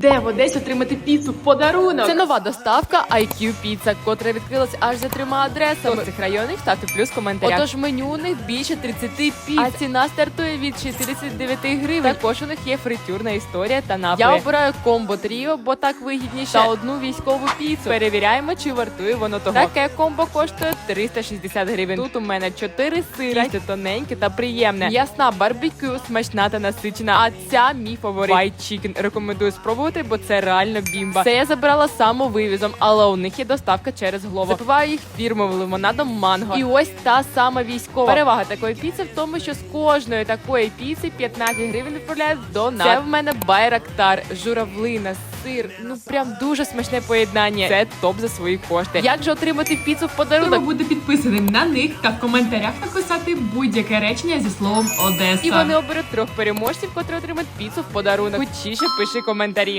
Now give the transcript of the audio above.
Де в Одесі отримати піцу в подарунок? Це нова доставка IQ Pizza, котра відкрилась аж за трьома адресами. Хто цих районів ставте плюс в коментарях. Отож меню у них більше 30 піц, а ціна стартує від 69 гривень. Також у них є фритюрна історія та напої. Я обираю комбо тріо, бо так вигідніше. Та одну військову піцу. Перевіряємо, чи вартує воно того. Таке комбо коштує 360 гривень. Тут у мене 4 сира, тісто тоненьке та приємне. Ясна барбекю, смачна та насичена. А ця мій фаворит. White Chicken. Рекомендую спробувати, бо це реально бімба. Це я забрала самовивізом, але у них є доставка через Глово. Запиваю їх фірмовим лимонадом манго. І ось та сама військова. Перевага такої піци в тому, що з кожної такої піци 15 гривень відправляють до нас. Це в мене байрактар, журавлина, сир. Ну прям дуже смачне поєднання. Це топ за свої кошти. Як же отримати піцу в подарунок? бути підписаним на них та в коментарях написати будь-яке речення зі словом Одеса. І вони оберуть трьох переможців, котрі отримають піцу в подарунок. Хочіше пиши коментарі.